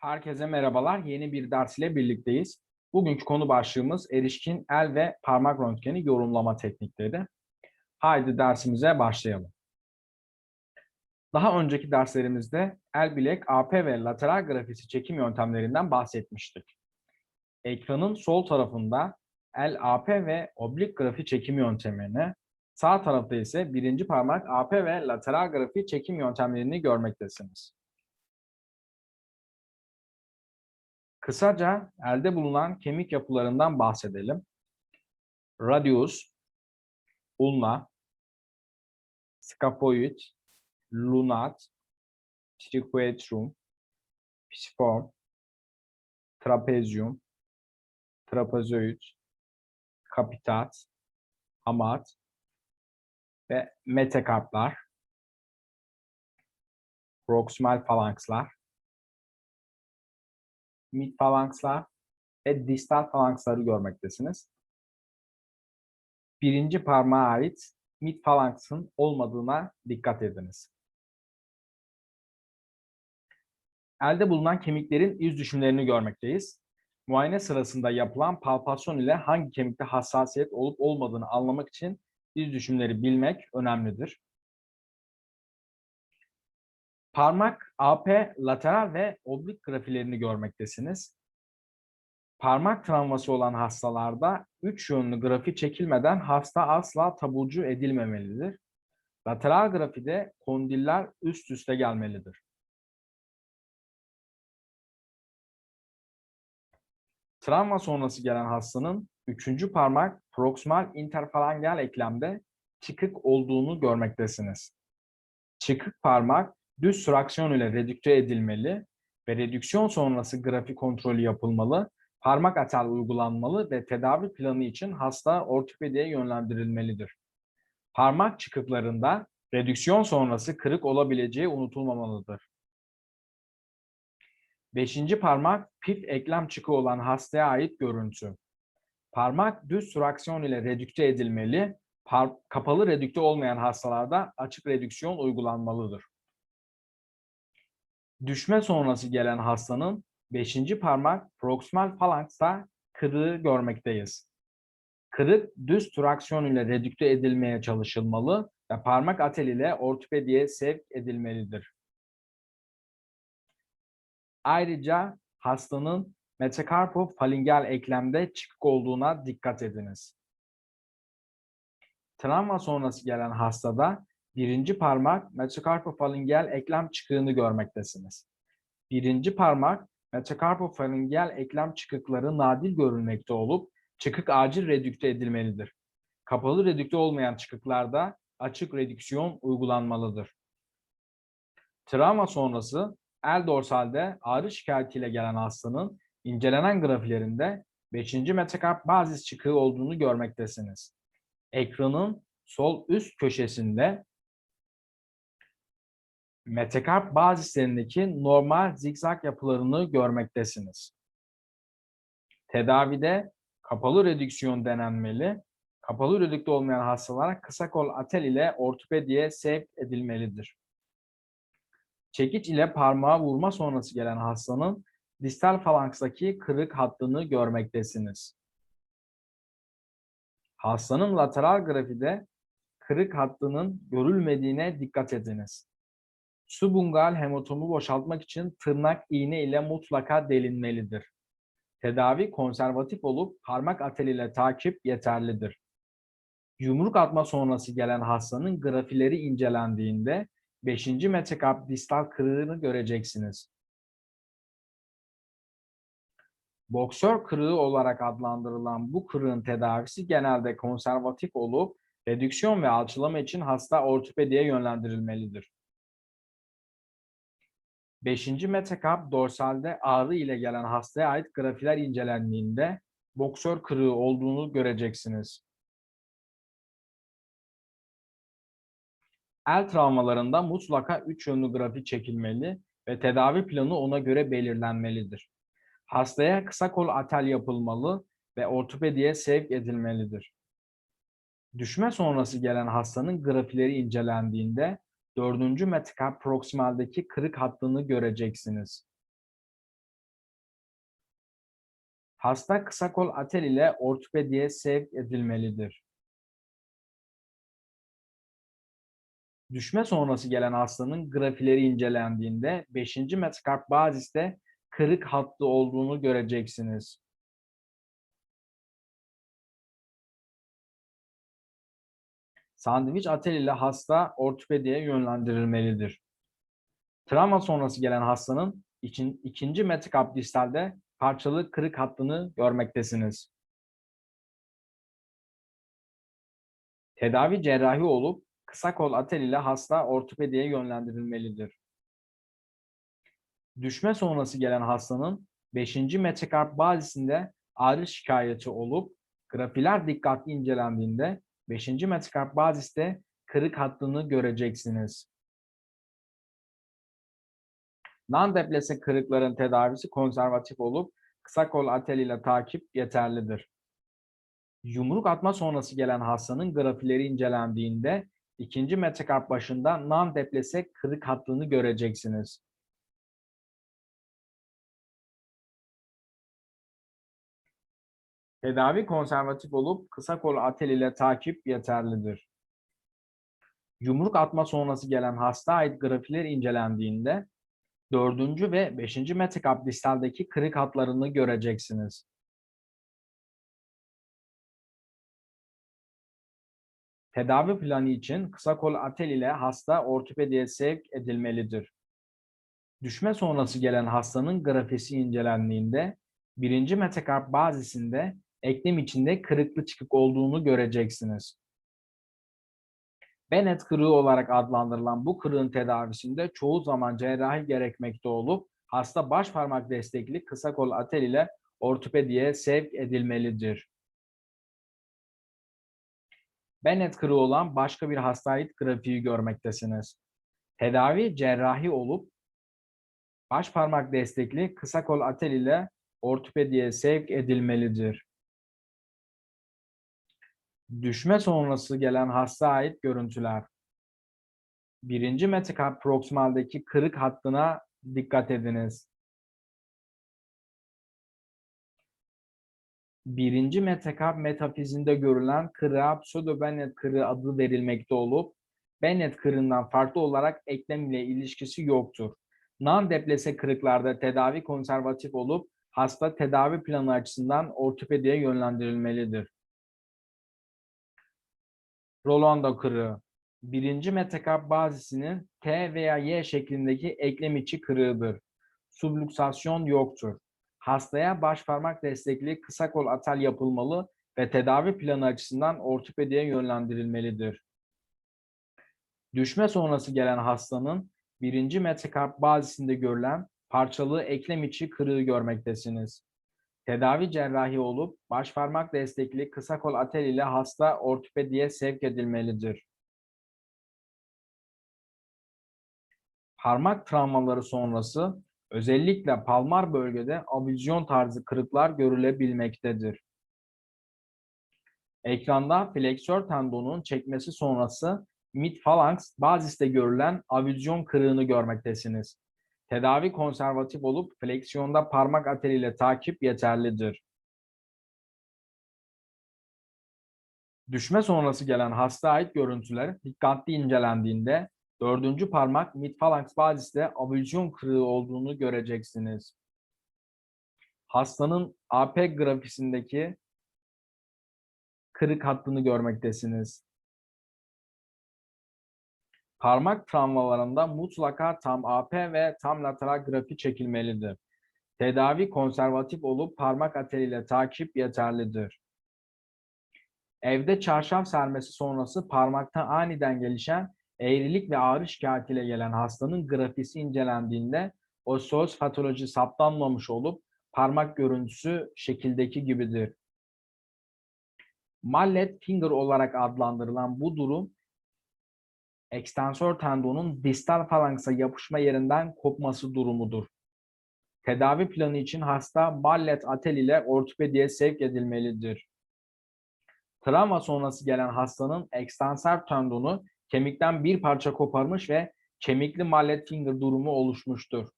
Herkese merhabalar. Yeni bir ders ile birlikteyiz. Bugünkü konu başlığımız erişkin el ve parmak röntgeni yorumlama teknikleri. Haydi dersimize başlayalım. Daha önceki derslerimizde el bilek, AP ve lateral grafisi çekim yöntemlerinden bahsetmiştik. Ekranın sol tarafında el AP ve oblik grafi çekim yöntemini, sağ tarafta ise birinci parmak AP ve lateral grafi çekim yöntemlerini görmektesiniz. Kısaca elde bulunan kemik yapılarından bahsedelim. Radius, ulna, scapoid, lunat, triquetrum, pisiform, trapezium, trapezoid, kapitat, hamat ve metakarplar, proksimal falankslar, mid falankslar ve distal falanksları görmektesiniz. Birinci parmağa ait mid falanksın olmadığına dikkat ediniz. Elde bulunan kemiklerin iz düşümlerini görmekteyiz. Muayene sırasında yapılan palpasyon ile hangi kemikte hassasiyet olup olmadığını anlamak için iz düşümleri bilmek önemlidir. Parmak AP lateral ve oblik grafilerini görmektesiniz. Parmak travması olan hastalarda üç yönlü grafi çekilmeden hasta asla taburcu edilmemelidir. Lateral grafide kondiller üst üste gelmelidir. Travma sonrası gelen hastanın üçüncü parmak proksimal interfalangeal eklemde çıkık olduğunu görmektesiniz. Çıkık parmak düz süraksiyon ile redükte edilmeli ve redüksiyon sonrası grafik kontrolü yapılmalı, parmak atel uygulanmalı ve tedavi planı için hasta ortopediye yönlendirilmelidir. Parmak çıkıklarında redüksiyon sonrası kırık olabileceği unutulmamalıdır. Beşinci parmak pif eklem çıkı olan hastaya ait görüntü. Parmak düz süraksiyon ile redükte edilmeli, kapalı redükte olmayan hastalarda açık redüksiyon uygulanmalıdır. Düşme sonrası gelen hastanın beşinci parmak proksimal falanksta kırığı görmekteyiz. Kırık düz traksiyon ile redükte edilmeye çalışılmalı ve parmak atel ile ortopediye sevk edilmelidir. Ayrıca hastanın metakarpofalingeal eklemde çıkık olduğuna dikkat ediniz. Travma sonrası gelen hastada birinci parmak metakarpofalingeal eklem çıkığını görmektesiniz. Birinci parmak metakarpofalingeal eklem çıkıkları nadir görülmekte olup çıkık acil redükte edilmelidir. Kapalı redükte olmayan çıkıklarda açık redüksiyon uygulanmalıdır. Travma sonrası el dorsalde ağrı şikayetiyle gelen hastanın incelenen grafilerinde 5. metakarp bazis çıkığı olduğunu görmektesiniz. Ekranın sol üst köşesinde metakarp bazislerindeki normal zigzag yapılarını görmektesiniz. Tedavide kapalı redüksiyon denenmeli. Kapalı redükte olmayan hastalara kısa kol atel ile ortopediye sevk edilmelidir. Çekiç ile parmağa vurma sonrası gelen hastanın distal falankstaki kırık hattını görmektesiniz. Hastanın lateral grafide kırık hattının görülmediğine dikkat ediniz. Subungal hematomu boşaltmak için tırnak iğne ile mutlaka delinmelidir. Tedavi konservatif olup parmak atel ile takip yeterlidir. Yumruk atma sonrası gelen hastanın grafileri incelendiğinde 5. metakap distal kırığını göreceksiniz. Boksör kırığı olarak adlandırılan bu kırığın tedavisi genelde konservatif olup redüksiyon ve alçılama için hasta ortopediye yönlendirilmelidir. Beşinci metakap dorsalde ağrı ile gelen hastaya ait grafiler incelendiğinde boksör kırığı olduğunu göreceksiniz. El travmalarında mutlaka üç yönlü grafi çekilmeli ve tedavi planı ona göre belirlenmelidir. Hastaya kısa kol atel yapılmalı ve ortopediye sevk edilmelidir. Düşme sonrası gelen hastanın grafileri incelendiğinde dördüncü metakap proksimaldeki kırık hattını göreceksiniz. Hasta kısa kol atel ile ortopediye sevk edilmelidir. Düşme sonrası gelen hastanın grafileri incelendiğinde 5. metakarp baziste kırık hattı olduğunu göreceksiniz. Sandviç atel ile hasta ortopediye yönlendirilmelidir. Travma sonrası gelen hastanın için, ikinci metakarp distalde parçalı kırık hattını görmektesiniz. Tedavi cerrahi olup kısa kol atel ile hasta ortopediye yönlendirilmelidir. Düşme sonrası gelen hastanın 5. metakarp bazisinde ağrı şikayeti olup grafiler dikkatli incelendiğinde 5. metakarp baziste kırık hattını göreceksiniz. Non-deplase kırıkların tedavisi konservatif olup kısa kol atel ile takip yeterlidir. Yumruk atma sonrası gelen hastanın grafileri incelendiğinde ikinci metakarp başında non-deplase kırık hattını göreceksiniz. Tedavi konservatif olup kısa kol atel ile takip yeterlidir. Yumruk atma sonrası gelen hasta ait grafiler incelendiğinde dördüncü ve beşinci metakap distaldeki kırık hatlarını göreceksiniz. Tedavi planı için kısa kol atel ile hasta ortopediye sevk edilmelidir. Düşme sonrası gelen hastanın grafisi incelendiğinde birinci metakarp bazisinde eklem içinde kırıklı çıkık olduğunu göreceksiniz. Bennett kırığı olarak adlandırılan bu kırığın tedavisinde çoğu zaman cerrahi gerekmekte olup hasta baş parmak destekli kısa kol atel ile ortopediye sevk edilmelidir. Bennett kırığı olan başka bir hasta ait grafiği görmektesiniz. Tedavi cerrahi olup baş parmak destekli kısa kol atel ile ortopediye sevk edilmelidir. Düşme sonrası gelen hasta ait görüntüler. Birinci metakarp proximaldeki kırık hattına dikkat ediniz. Birinci metakarp metafizinde görülen kırığa pseudo-Bennett kırığı adı verilmekte olup, Bennett kırığından farklı olarak eklem ile ilişkisi yoktur. Non-deplase kırıklarda tedavi konservatif olup, hasta tedavi planı açısından ortopediye yönlendirilmelidir. Rolando kırığı. Birinci metakarp bazisinin T veya Y şeklindeki eklem içi kırığıdır. Subluksasyon yoktur. Hastaya baş parmak destekli kısa kol atel yapılmalı ve tedavi planı açısından ortopediye yönlendirilmelidir. Düşme sonrası gelen hastanın birinci metakarp bazisinde görülen parçalı eklem içi kırığı görmektesiniz. Tedavi cerrahi olup baş parmak destekli kısa kol atel ile hasta ortopediye sevk edilmelidir. Parmak travmaları sonrası özellikle palmar bölgede abizyon tarzı kırıklar görülebilmektedir. Ekranda fleksör tendonun çekmesi sonrası mid phalanx baziste görülen avizyon kırığını görmektesiniz. Tedavi konservatif olup fleksiyonda parmak ateliyle takip yeterlidir. Düşme sonrası gelen hasta ait görüntüler dikkatli incelendiğinde dördüncü parmak midphalanx baziste avizyon kırığı olduğunu göreceksiniz. Hastanın AP grafisindeki kırık hattını görmektesiniz. Parmak travmalarında mutlaka tam AP ve tam lateral grafi çekilmelidir. Tedavi konservatif olup parmak ateliyle takip yeterlidir. Evde çarşaf sermesi sonrası parmakta aniden gelişen eğrilik ve ağrı şikayetiyle gelen hastanın grafisi incelendiğinde osteoz patoloji saptanmamış olup parmak görüntüsü şekildeki gibidir. Mallet finger olarak adlandırılan bu durum ekstansör tendonun distal falanksa yapışma yerinden kopması durumudur. Tedavi planı için hasta ballet atel ile ortopediye sevk edilmelidir. Travma sonrası gelen hastanın ekstansör tendonu kemikten bir parça koparmış ve kemikli mallet finger durumu oluşmuştur.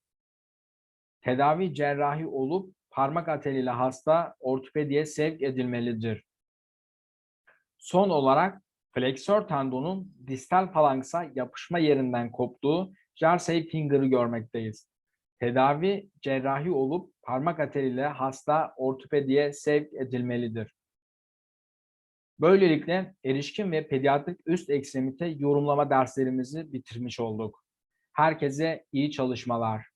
Tedavi cerrahi olup parmak ateliyle hasta ortopediye sevk edilmelidir. Son olarak fleksör tendonun distal falanksa yapışma yerinden koptuğu jersey finger'ı görmekteyiz. Tedavi cerrahi olup parmak ateliyle hasta ortopediye sevk edilmelidir. Böylelikle erişkin ve pediatrik üst ekstremite yorumlama derslerimizi bitirmiş olduk. Herkese iyi çalışmalar.